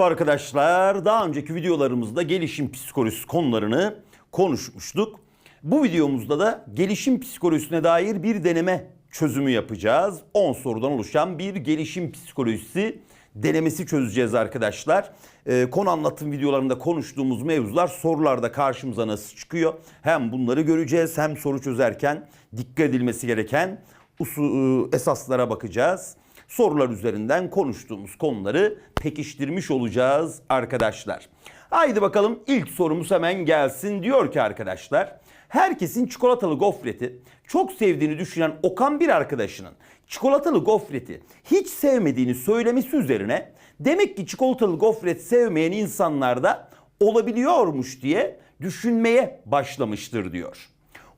Merhaba arkadaşlar. Daha önceki videolarımızda gelişim psikolojisi konularını konuşmuştuk. Bu videomuzda da gelişim psikolojisine dair bir deneme çözümü yapacağız. 10 sorudan oluşan bir gelişim psikolojisi denemesi çözeceğiz arkadaşlar. Ee, konu anlatım videolarında konuştuğumuz mevzular sorularda karşımıza nasıl çıkıyor? Hem bunları göreceğiz hem soru çözerken dikkat edilmesi gereken usu- esaslara bakacağız sorular üzerinden konuştuğumuz konuları pekiştirmiş olacağız arkadaşlar. Haydi bakalım ilk sorumuz hemen gelsin. Diyor ki arkadaşlar herkesin çikolatalı gofreti çok sevdiğini düşünen Okan bir arkadaşının çikolatalı gofreti hiç sevmediğini söylemesi üzerine demek ki çikolatalı gofret sevmeyen insanlar da olabiliyormuş diye düşünmeye başlamıştır diyor.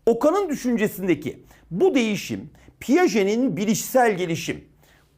Okan'ın düşüncesindeki bu değişim Piaget'in bilişsel gelişim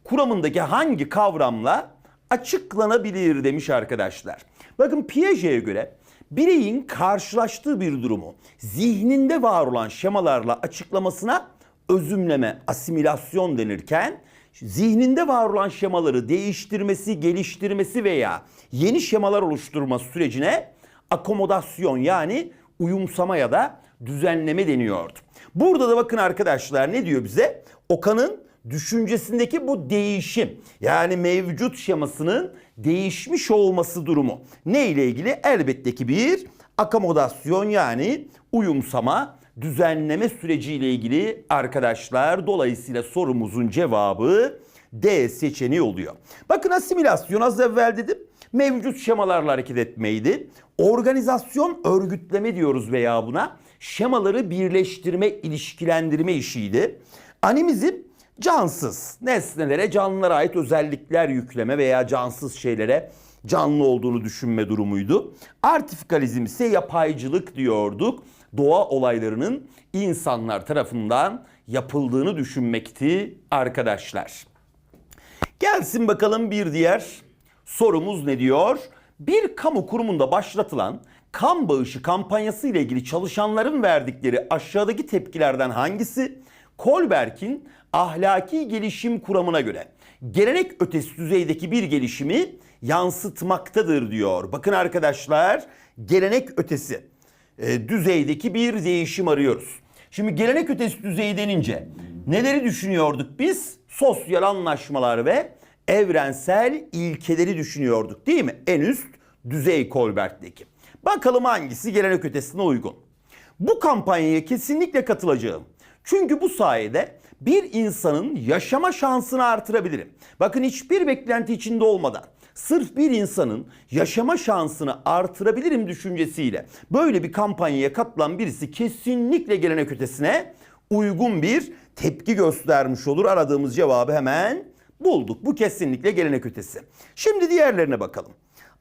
kuramındaki hangi kavramla açıklanabilir demiş arkadaşlar. Bakın Piaget'e göre bireyin karşılaştığı bir durumu zihninde var olan şemalarla açıklamasına özümleme, asimilasyon denirken zihninde var olan şemaları değiştirmesi, geliştirmesi veya yeni şemalar oluşturma sürecine akomodasyon yani uyumsama ya da düzenleme deniyordu. Burada da bakın arkadaşlar ne diyor bize? Okan'ın düşüncesindeki bu değişim yani mevcut şemasının değişmiş olması durumu ne ile ilgili? Elbette ki bir akomodasyon yani uyumsama, düzenleme süreciyle ilgili arkadaşlar. Dolayısıyla sorumuzun cevabı D seçeneği oluyor. Bakın asimilasyon az evvel dedim mevcut şemalarla hareket etmeydi. Organizasyon örgütleme diyoruz veya buna. Şemaları birleştirme, ilişkilendirme işiydi. Animizm cansız, nesnelere, canlılara ait özellikler yükleme veya cansız şeylere canlı olduğunu düşünme durumuydu. Artifikalizm ise yapaycılık diyorduk. Doğa olaylarının insanlar tarafından yapıldığını düşünmekti arkadaşlar. Gelsin bakalım bir diğer sorumuz ne diyor? Bir kamu kurumunda başlatılan kan bağışı kampanyası ile ilgili çalışanların verdikleri aşağıdaki tepkilerden hangisi Kolberg'in ahlaki gelişim kuramına göre gelenek ötesi düzeydeki bir gelişimi yansıtmaktadır diyor. Bakın arkadaşlar gelenek ötesi e, düzeydeki bir değişim arıyoruz. Şimdi gelenek ötesi düzeyi denince neleri düşünüyorduk biz? Sosyal anlaşmalar ve evrensel ilkeleri düşünüyorduk değil mi? En üst düzey Kolberg'deki. Bakalım hangisi gelenek ötesine uygun. Bu kampanyaya kesinlikle katılacağım. Çünkü bu sayede bir insanın yaşama şansını artırabilirim. Bakın hiçbir beklenti içinde olmadan sırf bir insanın yaşama şansını artırabilirim düşüncesiyle böyle bir kampanyaya katılan birisi kesinlikle gelenek ötesine uygun bir tepki göstermiş olur. Aradığımız cevabı hemen bulduk. Bu kesinlikle gelenek ötesi. Şimdi diğerlerine bakalım.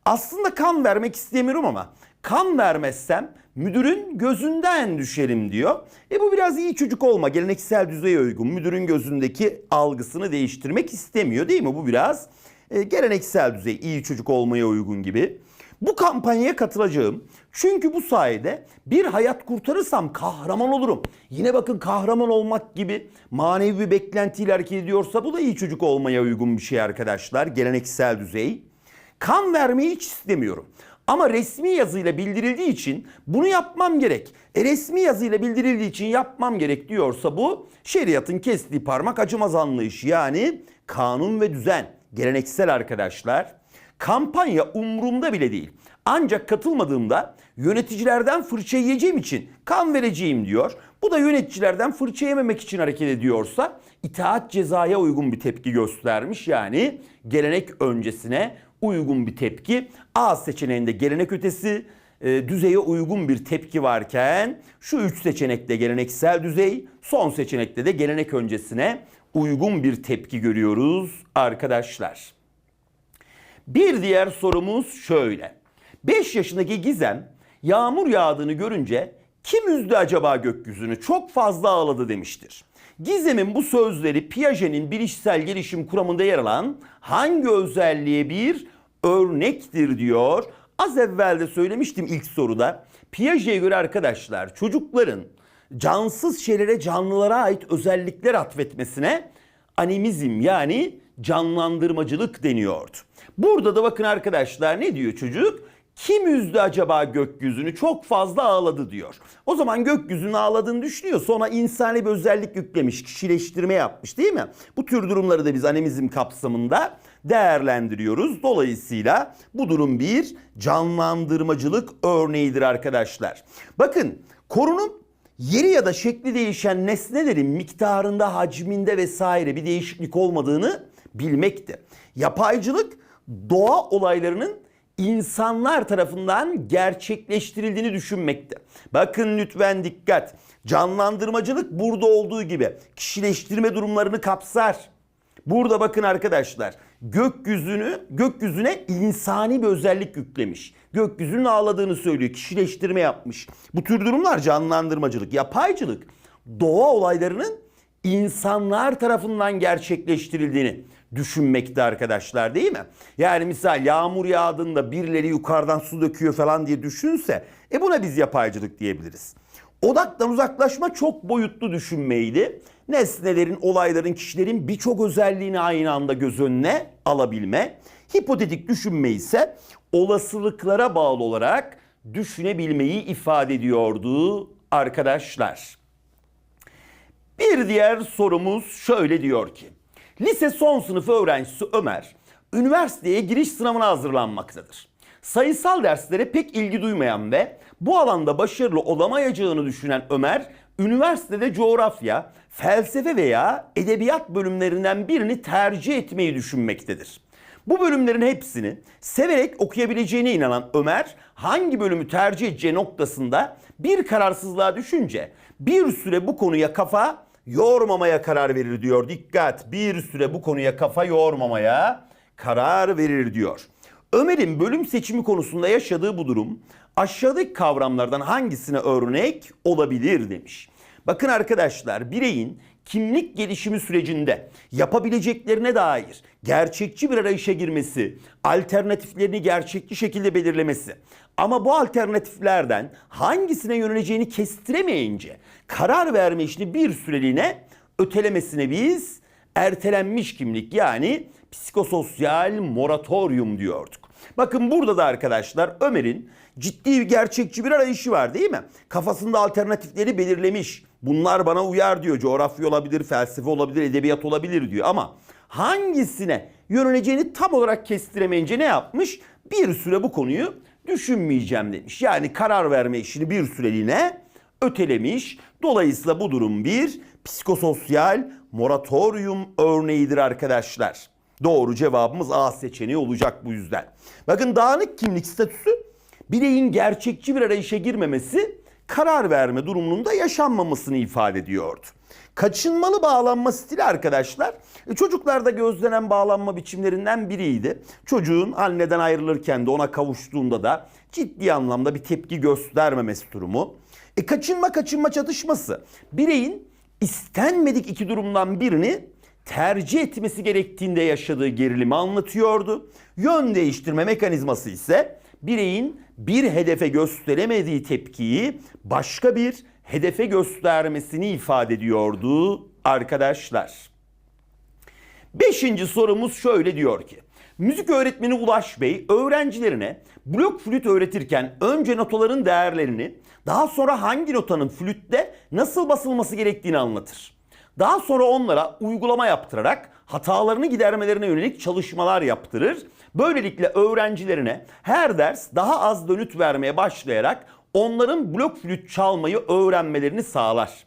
Aslında kan vermek istemiyorum ama kan vermezsem müdürün gözünden düşerim diyor. E bu biraz iyi çocuk olma, geleneksel düzeye uygun. Müdürün gözündeki algısını değiştirmek istemiyor değil mi? Bu biraz e, geleneksel düzey, iyi çocuk olmaya uygun gibi. Bu kampanyaya katılacağım. Çünkü bu sayede bir hayat kurtarırsam kahraman olurum. Yine bakın kahraman olmak gibi manevi bir beklentiyle hareket ediyorsa bu da iyi çocuk olmaya uygun bir şey arkadaşlar. Geleneksel düzey. Kan vermeyi hiç istemiyorum. Ama resmi yazıyla bildirildiği için bunu yapmam gerek. E resmi yazıyla bildirildiği için yapmam gerek diyorsa bu şeriatın kestiği parmak acımaz anlayışı yani kanun ve düzen. Geleneksel arkadaşlar. Kampanya umurumda bile değil. Ancak katılmadığımda yöneticilerden fırça yiyeceğim için kan vereceğim diyor. Bu da yöneticilerden fırça yememek için hareket ediyorsa itaat cezaya uygun bir tepki göstermiş. Yani gelenek öncesine uygun bir tepki. A seçeneğinde gelenek ötesi e, düzeye uygun bir tepki varken şu üç seçenekte geleneksel düzey, son seçenekte de gelenek öncesine uygun bir tepki görüyoruz arkadaşlar. Bir diğer sorumuz şöyle. 5 yaşındaki Gizem yağmur yağdığını görünce kim üzdü acaba gökyüzünü çok fazla ağladı demiştir. Gizem'in bu sözleri Piaget'in bilişsel gelişim kuramında yer alan hangi özelliğe bir örnektir diyor. Az evvel de söylemiştim ilk soruda. Piaget'e göre arkadaşlar çocukların cansız şeylere canlılara ait özellikler atfetmesine animizm yani canlandırmacılık deniyordu. Burada da bakın arkadaşlar ne diyor çocuk? Kim üzdü acaba gökyüzünü? Çok fazla ağladı diyor. O zaman gökyüzünün ağladığını düşünüyor. Sonra insani bir özellik yüklemiş, kişileştirme yapmış değil mi? Bu tür durumları da biz animizm kapsamında değerlendiriyoruz. Dolayısıyla bu durum bir canlandırmacılık örneğidir arkadaşlar. Bakın korunum yeri ya da şekli değişen nesnelerin miktarında, hacminde vesaire bir değişiklik olmadığını bilmektir. Yapaycılık doğa olaylarının insanlar tarafından gerçekleştirildiğini düşünmekte. Bakın lütfen dikkat. Canlandırmacılık burada olduğu gibi kişileştirme durumlarını kapsar. Burada bakın arkadaşlar gökyüzünü gökyüzüne insani bir özellik yüklemiş. Gökyüzünün ağladığını söylüyor. Kişileştirme yapmış. Bu tür durumlar canlandırmacılık, yapaycılık. Doğa olaylarının insanlar tarafından gerçekleştirildiğini düşünmekte arkadaşlar değil mi? Yani misal yağmur yağdığında birileri yukarıdan su döküyor falan diye düşünse e buna biz yapaycılık diyebiliriz. Odaktan uzaklaşma çok boyutlu düşünmeydi. Nesnelerin, olayların, kişilerin birçok özelliğini aynı anda göz önüne alabilme. Hipotetik düşünme ise olasılıklara bağlı olarak düşünebilmeyi ifade ediyordu arkadaşlar. Bir diğer sorumuz şöyle diyor ki. Lise son sınıfı öğrencisi Ömer, üniversiteye giriş sınavına hazırlanmaktadır. Sayısal derslere pek ilgi duymayan ve bu alanda başarılı olamayacağını düşünen Ömer, üniversitede coğrafya, felsefe veya edebiyat bölümlerinden birini tercih etmeyi düşünmektedir. Bu bölümlerin hepsini severek okuyabileceğine inanan Ömer hangi bölümü tercih edeceği noktasında bir kararsızlığa düşünce bir süre bu konuya kafa yormamaya karar verir diyor. Dikkat bir süre bu konuya kafa yormamaya karar verir diyor. Ömer'in bölüm seçimi konusunda yaşadığı bu durum aşağıdaki kavramlardan hangisine örnek olabilir demiş. Bakın arkadaşlar bireyin kimlik gelişimi sürecinde yapabileceklerine dair gerçekçi bir arayışa girmesi, alternatiflerini gerçekçi şekilde belirlemesi ama bu alternatiflerden hangisine yöneleceğini kestiremeyince karar verme işini bir süreliğine ötelemesine biz ertelenmiş kimlik yani psikososyal moratorium diyorduk. Bakın burada da arkadaşlar Ömer'in ciddi bir gerçekçi bir arayışı var değil mi? Kafasında alternatifleri belirlemiş. Bunlar bana uyar diyor. Coğrafya olabilir, felsefe olabilir, edebiyat olabilir diyor. Ama hangisine yöneleceğini tam olarak kestiremeyince ne yapmış? Bir süre bu konuyu düşünmeyeceğim demiş. Yani karar verme işini bir süreliğine ötelemiş. Dolayısıyla bu durum bir psikososyal moratorium örneğidir arkadaşlar. Doğru cevabımız A seçeneği olacak bu yüzden. Bakın dağınık kimlik statüsü bireyin gerçekçi bir arayışa girmemesi karar verme durumunda yaşanmamasını ifade ediyordu. Kaçınmalı bağlanma stili arkadaşlar e, çocuklarda gözlenen bağlanma biçimlerinden biriydi. Çocuğun anneden ayrılırken de ona kavuştuğunda da ciddi anlamda bir tepki göstermemesi durumu. E kaçınma kaçınma çatışması bireyin istenmedik iki durumdan birini tercih etmesi gerektiğinde yaşadığı gerilimi anlatıyordu. Yön değiştirme mekanizması ise bireyin bir hedefe gösteremediği tepkiyi başka bir hedefe göstermesini ifade ediyordu arkadaşlar. Beşinci sorumuz şöyle diyor ki. Müzik öğretmeni Ulaş Bey öğrencilerine blok flüt öğretirken önce notaların değerlerini daha sonra hangi notanın flütte nasıl basılması gerektiğini anlatır. Daha sonra onlara uygulama yaptırarak hatalarını gidermelerine yönelik çalışmalar yaptırır. Böylelikle öğrencilerine her ders daha az dönüt vermeye başlayarak onların blok flüt çalmayı öğrenmelerini sağlar.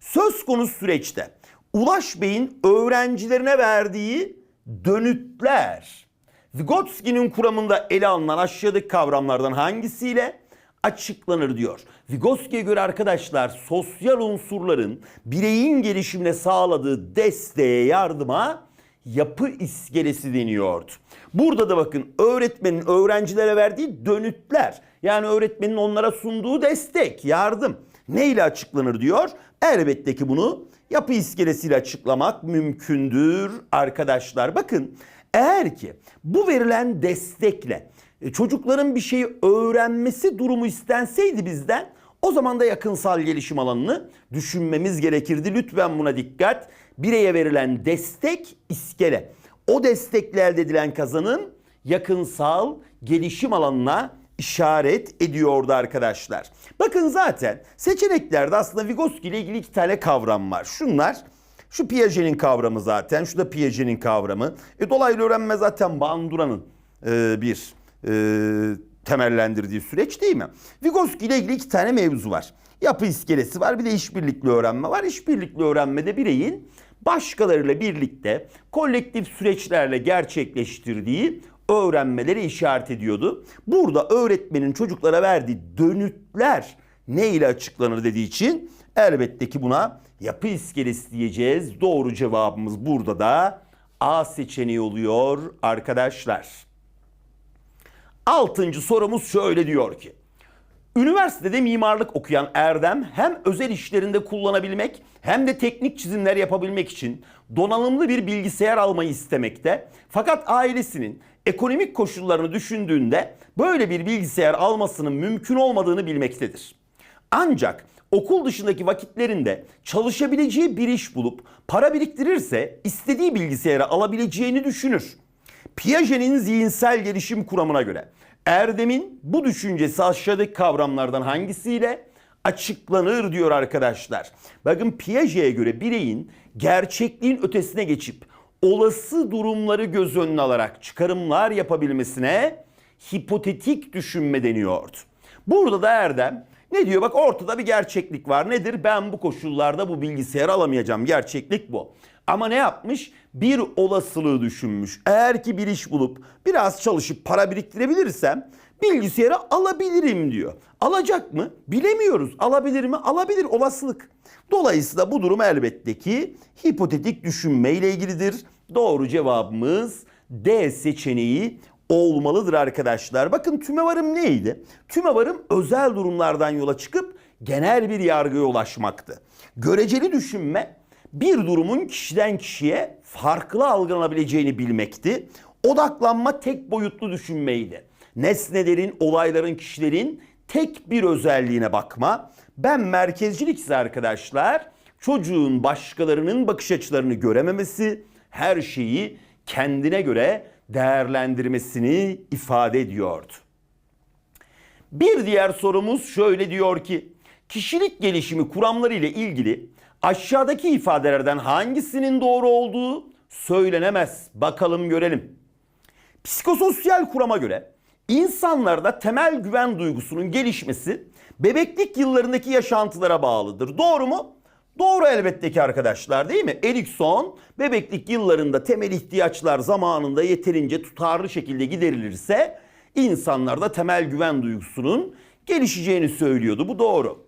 Söz konusu süreçte Ulaş Bey'in öğrencilerine verdiği dönütler Vygotsky'nin kuramında ele alınan aşağıdaki kavramlardan hangisiyle açıklanır diyor. Vygotsky'ye göre arkadaşlar sosyal unsurların bireyin gelişimine sağladığı desteğe yardıma yapı iskelesi deniyordu. Burada da bakın öğretmenin öğrencilere verdiği dönütler yani öğretmenin onlara sunduğu destek, yardım neyle açıklanır diyor. Elbette ki bunu yapı iskelesiyle açıklamak mümkündür arkadaşlar. Bakın eğer ki bu verilen destekle e, çocukların bir şeyi öğrenmesi durumu istenseydi bizden o zaman da yakınsal gelişim alanını düşünmemiz gerekirdi. Lütfen buna dikkat. Bireye verilen destek iskele. O destekle elde edilen kazanım yakınsal gelişim alanına işaret ediyordu arkadaşlar. Bakın zaten seçeneklerde aslında Vygotsky ile ilgili iki tane kavram var. Şunlar şu Piaget'in kavramı zaten. Şu da Piaget'in kavramı. E, dolaylı öğrenme zaten Bandura'nın e, bir e, temellendirdiği süreç değil mi? Vygotsky ile ilgili iki tane mevzu var. Yapı iskelesi var bir de işbirlikli öğrenme var. İşbirlikli öğrenmede bireyin başkalarıyla birlikte kolektif süreçlerle gerçekleştirdiği öğrenmeleri işaret ediyordu. Burada öğretmenin çocuklara verdiği dönütler ne ile açıklanır dediği için elbette ki buna yapı iskelesi diyeceğiz. Doğru cevabımız burada da A seçeneği oluyor arkadaşlar. Altıncı sorumuz şöyle diyor ki. Üniversitede mimarlık okuyan Erdem hem özel işlerinde kullanabilmek hem de teknik çizimler yapabilmek için donanımlı bir bilgisayar almayı istemekte. Fakat ailesinin ekonomik koşullarını düşündüğünde böyle bir bilgisayar almasının mümkün olmadığını bilmektedir. Ancak okul dışındaki vakitlerinde çalışabileceği bir iş bulup para biriktirirse istediği bilgisayarı alabileceğini düşünür. Piaget'in zihinsel gelişim kuramına göre Erdem'in bu düşüncesi aşağıdaki kavramlardan hangisiyle açıklanır diyor arkadaşlar. Bakın Piaget'e göre bireyin gerçekliğin ötesine geçip olası durumları göz önüne alarak çıkarımlar yapabilmesine hipotetik düşünme deniyordu. Burada da Erdem ne diyor? Bak ortada bir gerçeklik var. Nedir? Ben bu koşullarda bu bilgisayarı alamayacağım. Gerçeklik bu. Ama ne yapmış? Bir olasılığı düşünmüş. Eğer ki bir iş bulup biraz çalışıp para biriktirebilirsem bilgisayarı alabilirim diyor. Alacak mı? Bilemiyoruz. Alabilir mi? Alabilir. Olasılık. Dolayısıyla bu durum elbette ki hipotetik düşünme ile ilgilidir. Doğru cevabımız D seçeneği olmalıdır arkadaşlar. Bakın tümevarım neydi? Tümevarım özel durumlardan yola çıkıp genel bir yargıya ulaşmaktı. Göreceli düşünme bir durumun kişiden kişiye farklı algılanabileceğini bilmekti. Odaklanma tek boyutlu düşünmeydi. Nesnelerin, olayların, kişilerin tek bir özelliğine bakma. Ben merkezcilik arkadaşlar çocuğun başkalarının bakış açılarını görememesi, her şeyi kendine göre değerlendirmesini ifade ediyordu. Bir diğer sorumuz şöyle diyor ki, kişilik gelişimi kuramları ile ilgili aşağıdaki ifadelerden hangisinin doğru olduğu söylenemez. Bakalım görelim. Psikososyal kurama göre insanlarda temel güven duygusunun gelişmesi bebeklik yıllarındaki yaşantılara bağlıdır. Doğru mu? Doğru elbette ki arkadaşlar değil mi? Erikson bebeklik yıllarında temel ihtiyaçlar zamanında yeterince tutarlı şekilde giderilirse insanlarda temel güven duygusunun gelişeceğini söylüyordu. Bu doğru.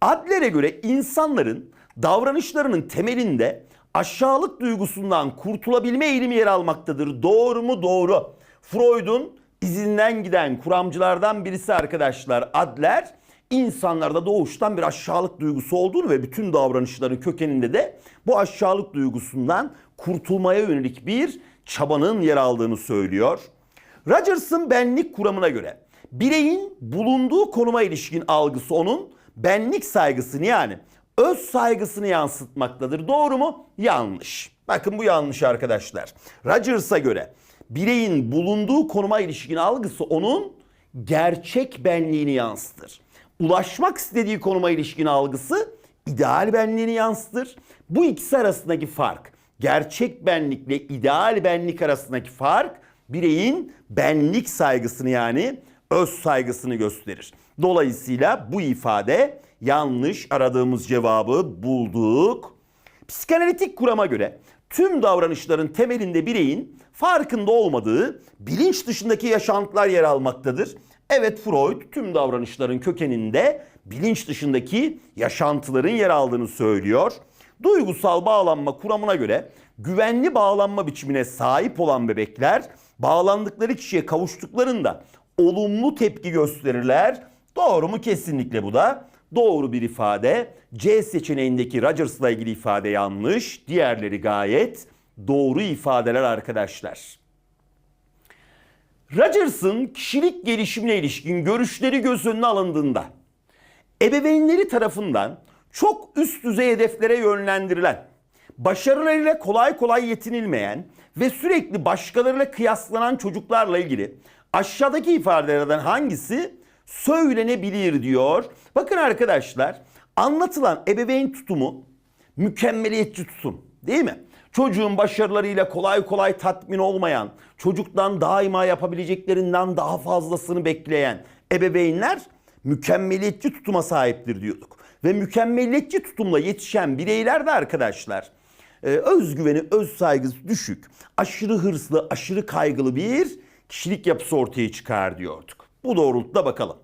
Adler'e göre insanların davranışlarının temelinde aşağılık duygusundan kurtulabilme eğilimi yer almaktadır. Doğru mu? Doğru. Freud'un izinden giden kuramcılardan birisi arkadaşlar Adler insanlarda doğuştan bir aşağılık duygusu olduğunu ve bütün davranışların kökeninde de bu aşağılık duygusundan kurtulmaya yönelik bir çabanın yer aldığını söylüyor. Rogers'ın benlik kuramına göre bireyin bulunduğu konuma ilişkin algısı onun benlik saygısını yani öz saygısını yansıtmaktadır. Doğru mu? Yanlış. Bakın bu yanlış arkadaşlar. Rogers'a göre bireyin bulunduğu konuma ilişkin algısı onun gerçek benliğini yansıtır. Ulaşmak istediği konuma ilişkin algısı ideal benliğini yansıtır. Bu ikisi arasındaki fark, gerçek benlikle ideal benlik arasındaki fark bireyin benlik saygısını yani öz saygısını gösterir. Dolayısıyla bu ifade yanlış aradığımız cevabı bulduk. Psikanalitik kurama göre tüm davranışların temelinde bireyin farkında olmadığı bilinç dışındaki yaşantılar yer almaktadır. Evet Freud tüm davranışların kökeninde bilinç dışındaki yaşantıların yer aldığını söylüyor. Duygusal bağlanma kuramına göre güvenli bağlanma biçimine sahip olan bebekler bağlandıkları kişiye kavuştuklarında olumlu tepki gösterirler. Doğru mu? Kesinlikle bu da doğru bir ifade. C seçeneğindeki Rogers'la ilgili ifade yanlış. Diğerleri gayet doğru ifadeler arkadaşlar. Rogers'ın kişilik gelişimine ilişkin görüşleri göz önüne alındığında ebeveynleri tarafından çok üst düzey hedeflere yönlendirilen, başarılarıyla kolay kolay yetinilmeyen ve sürekli başkalarıyla kıyaslanan çocuklarla ilgili aşağıdaki ifadelerden hangisi söylenebilir diyor. Bakın arkadaşlar anlatılan ebeveyn tutumu mükemmeliyetçi tutum değil mi? Çocuğun başarılarıyla kolay kolay tatmin olmayan, çocuktan daima yapabileceklerinden daha fazlasını bekleyen ebeveynler mükemmeliyetçi tutuma sahiptir diyorduk. Ve mükemmeliyetçi tutumla yetişen bireyler de arkadaşlar e, özgüveni, öz saygısı düşük, aşırı hırslı, aşırı kaygılı bir kişilik yapısı ortaya çıkar diyorduk. Bu doğrultuda bakalım.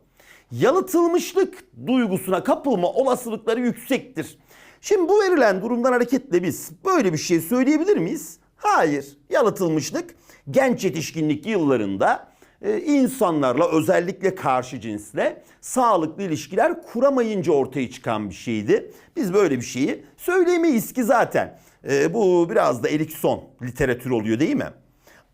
Yalıtılmışlık duygusuna kapılma olasılıkları yüksektir. Şimdi bu verilen durumdan hareketle biz böyle bir şey söyleyebilir miyiz? Hayır. Yalıtılmışlık genç yetişkinlik yıllarında e, insanlarla özellikle karşı cinsle sağlıklı ilişkiler kuramayınca ortaya çıkan bir şeydi. Biz böyle bir şeyi söyleyemeyiz ki zaten. E, bu biraz da Erikson literatür oluyor değil mi?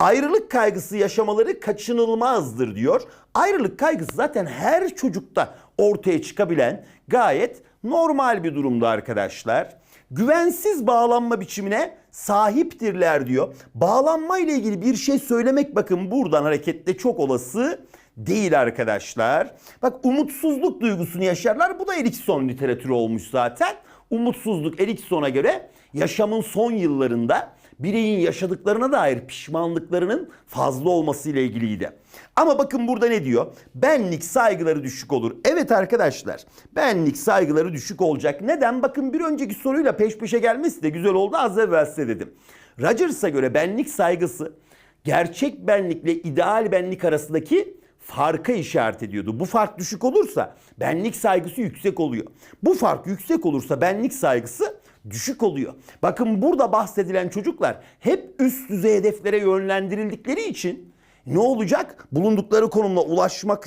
Ayrılık kaygısı yaşamaları kaçınılmazdır diyor. Ayrılık kaygısı zaten her çocukta ortaya çıkabilen gayet normal bir durumda arkadaşlar. Güvensiz bağlanma biçimine sahiptirler diyor. Bağlanma ile ilgili bir şey söylemek bakın buradan hareketle çok olası değil arkadaşlar. Bak umutsuzluk duygusunu yaşarlar. Bu da Erikson literatürü olmuş zaten. Umutsuzluk Erikson'a göre yaşamın son yıllarında bireyin yaşadıklarına dair pişmanlıklarının fazla olması ile ilgiliydi. Ama bakın burada ne diyor? Benlik saygıları düşük olur. Evet arkadaşlar benlik saygıları düşük olacak. Neden? Bakın bir önceki soruyla peş peşe gelmesi de güzel oldu az evvel size dedim. Rogers'a göre benlik saygısı gerçek benlikle ideal benlik arasındaki farka işaret ediyordu. Bu fark düşük olursa benlik saygısı yüksek oluyor. Bu fark yüksek olursa benlik saygısı düşük oluyor. Bakın burada bahsedilen çocuklar hep üst düzey hedeflere yönlendirildikleri için ne olacak? Bulundukları konumla ulaşmak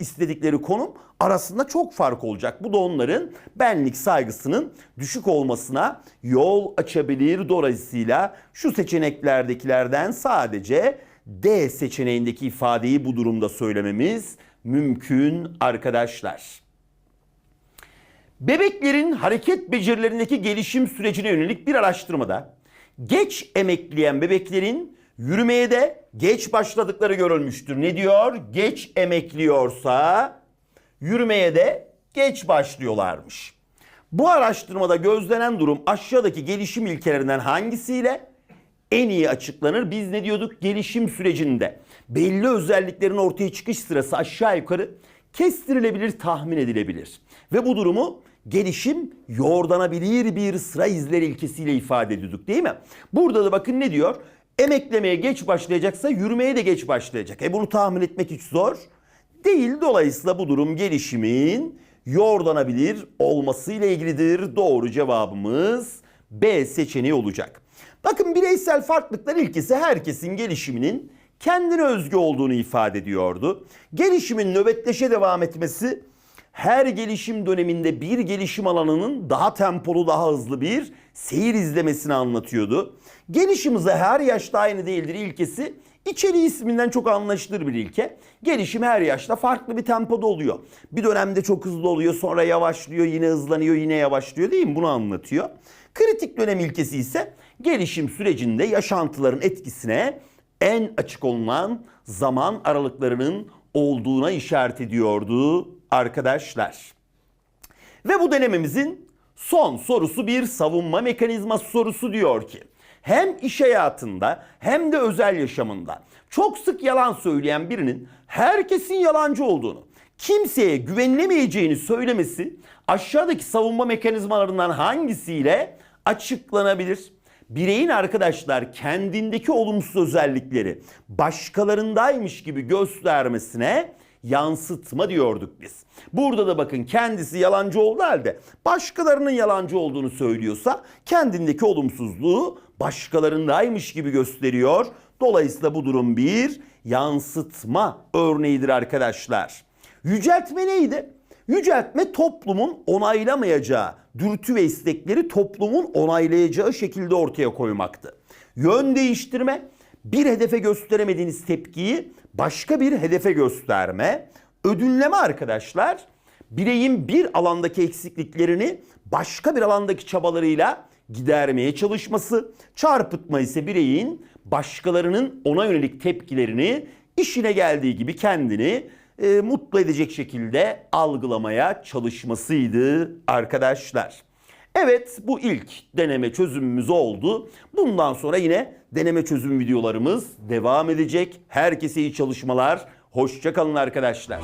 istedikleri konum arasında çok fark olacak. Bu da onların benlik saygısının düşük olmasına yol açabilir. Dolayısıyla şu seçeneklerdekilerden sadece D seçeneğindeki ifadeyi bu durumda söylememiz mümkün arkadaşlar. Bebeklerin hareket becerilerindeki gelişim sürecine yönelik bir araştırmada geç emekleyen bebeklerin yürümeye de geç başladıkları görülmüştür. Ne diyor? Geç emekliyorsa yürümeye de geç başlıyorlarmış. Bu araştırmada gözlenen durum aşağıdaki gelişim ilkelerinden hangisiyle en iyi açıklanır? Biz ne diyorduk? Gelişim sürecinde belli özelliklerin ortaya çıkış sırası aşağı yukarı kestirilebilir, tahmin edilebilir. Ve bu durumu gelişim yoğurdanabilir bir sıra izleri ilkesiyle ifade ediyorduk değil mi? Burada da bakın ne diyor? Emeklemeye geç başlayacaksa yürümeye de geç başlayacak. E bunu tahmin etmek hiç zor değil. Dolayısıyla bu durum gelişimin yoğurdanabilir olması ile ilgilidir. Doğru cevabımız B seçeneği olacak. Bakın bireysel farklılıklar ilkesi herkesin gelişiminin kendine özgü olduğunu ifade ediyordu. Gelişimin nöbetleşe devam etmesi her gelişim döneminde bir gelişim alanının daha tempolu, daha hızlı bir seyir izlemesini anlatıyordu. Gelişim her yaşta aynı değildir ilkesi içeriği isminden çok anlaşılır bir ilke. Gelişim her yaşta farklı bir tempoda oluyor. Bir dönemde çok hızlı oluyor, sonra yavaşlıyor, yine hızlanıyor, yine yavaşlıyor değil mi? Bunu anlatıyor. Kritik dönem ilkesi ise gelişim sürecinde yaşantıların etkisine en açık olunan zaman aralıklarının olduğuna işaret ediyordu arkadaşlar. Ve bu denememizin son sorusu bir savunma mekanizması sorusu diyor ki hem iş hayatında hem de özel yaşamında çok sık yalan söyleyen birinin herkesin yalancı olduğunu, kimseye güvenilemeyeceğini söylemesi aşağıdaki savunma mekanizmalarından hangisiyle açıklanabilir? Bireyin arkadaşlar kendindeki olumsuz özellikleri başkalarındaymış gibi göstermesine yansıtma diyorduk biz. Burada da bakın kendisi yalancı olduğu halde başkalarının yalancı olduğunu söylüyorsa kendindeki olumsuzluğu başkalarındaymış gibi gösteriyor. Dolayısıyla bu durum bir yansıtma örneğidir arkadaşlar. Yüceltme neydi? Yüceltme toplumun onaylamayacağı dürtü ve istekleri toplumun onaylayacağı şekilde ortaya koymaktı. Yön değiştirme bir hedefe gösteremediğiniz tepkiyi başka bir hedefe gösterme. Ödünleme arkadaşlar bireyin bir alandaki eksikliklerini başka bir alandaki çabalarıyla gidermeye çalışması, çarpıtma ise bireyin başkalarının ona yönelik tepkilerini işine geldiği gibi kendini e, mutlu edecek şekilde algılamaya çalışmasıydı arkadaşlar. Evet bu ilk deneme çözümümüz oldu. Bundan sonra yine deneme çözüm videolarımız devam edecek. Herkese iyi çalışmalar. Hoşçakalın arkadaşlar.